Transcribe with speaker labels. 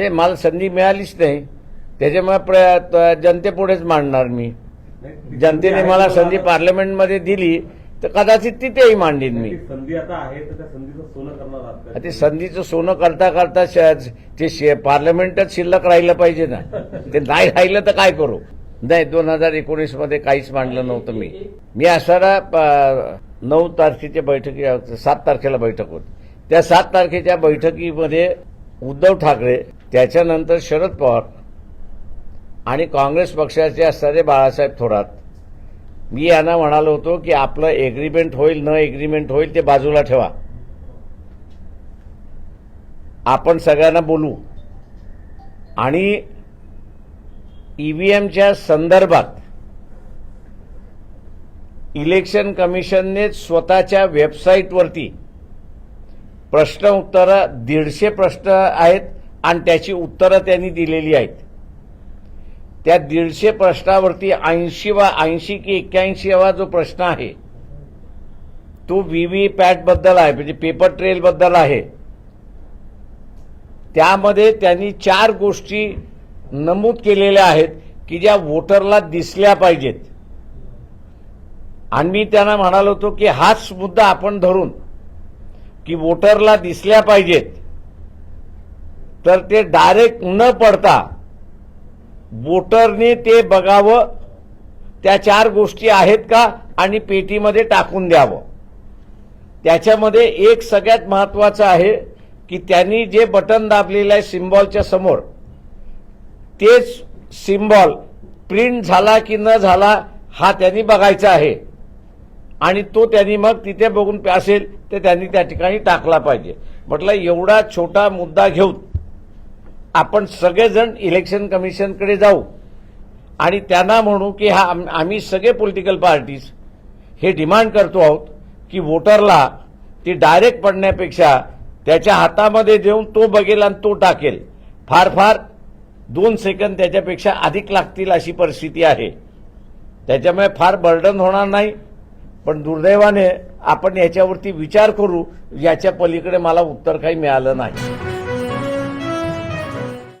Speaker 1: ते मला संधी मिळालीच नाही. त्याच्यामुळे जनतेपुढेच मांडणार मी. जनतेने मला संधी पार्लमेंटमध्ये दिली तर कदाचित तिथेही मांडीन मी.
Speaker 2: ती संधी आता आहे तर त्या संधीचं सोनं करणार?
Speaker 1: ते संधीचं सोनं करता करता ते पार्लमेंटच शिल्लक राहिलं पाहिजे ना. ते नाही राहिलं तर काय करू? नाही दोन हजार एकोणीसमध्ये काहीच मांडलं नव्हतं मी. मी असणारा नऊ तारखेच्या बैठकी सात तारखेला बैठक होती. त्या सात तारखेच्या बैठकीमध्ये उद्धव ठाकरे त्याच्यानंतर शरद पवार आणि काँग्रेस पक्षाचे असणारे बाळासाहेब थोरात. मी यांना म्हणालो होतो की आपलं एग्रीमेंट होईल न एग्रीमेंट होईल ते बाजूला ठेवा. आपण सगळ्यांना बोलू. आणि ईव्हीएमच्या संदर्भात इलेक्शन कमिशनने स्वतःच्या वेबसाईटवरती प्रश्न उत्तरं दीडशे प्रश्न आहेत आणि त्याची उत्तरं त्यांनी दिलेली आहेत. त्या दीडशे प्रश्नावरती ऐंशी वा ऐंशी की एक्क्याऐंशीवा जो प्रश्न आहे तो व्ही पॅट पॅटबद्दल आहे म्हणजे पेपर ट्रेलबद्दल आहे. त्यामध्ये त्यांनी चार गोष्टी नमूद केलेल्या आहेत की ज्या वोटरला दिसल्या पाहिजेत. आणि मी त्यांना म्हणालो होतो की हाच मुद्दा आपण धरून की वोटरला दिसल्या पाहिजेत. तर ते डायरेक्ट न पडता वोटरने ते बघावं. त्या चार गोष्टी आहेत का? आणि पेटीमध्ये टाकून द्यावं. त्याच्यामध्ये एक सगळ्यात महत्वाचं आहे की त्यांनी जे बटन दाबलेलं आहे सिम्बॉलच्या समोर तेच सिम्बॉल प्रिंट झाला की न झाला हा त्यांनी बघायचा आहे. आणि तो त्यांनी मग तिथे बघून असेल तर त्यांनी त्या ठिकाणी टाकला पाहिजे. म्हटलं एवढा छोटा मुद्दा घेऊन आपण सगळेजण इलेक्शन कमिशनकडे जाऊ. आणि त्यांना म्हणू की हा आम- आम्ही सगळे पॉलिटिकल पार्टीज हे डिमांड करतो आहोत की वोटरला ती डायरेक्ट पडण्यापेक्षा त्याच्या हातामध्ये देऊन तो बघेल आणि तो टाकेल. फार फार दोन सेकंद त्याच्यापेक्षा अधिक लागतील अशी परिस्थिती आहे. त्याच्यामुळे फार बर्डन होणार नाही. पण दुर्दैवाने आपण याच्यावरती विचार करू याच्या पलीकडे मला उत्तर काही मिळालं नाही.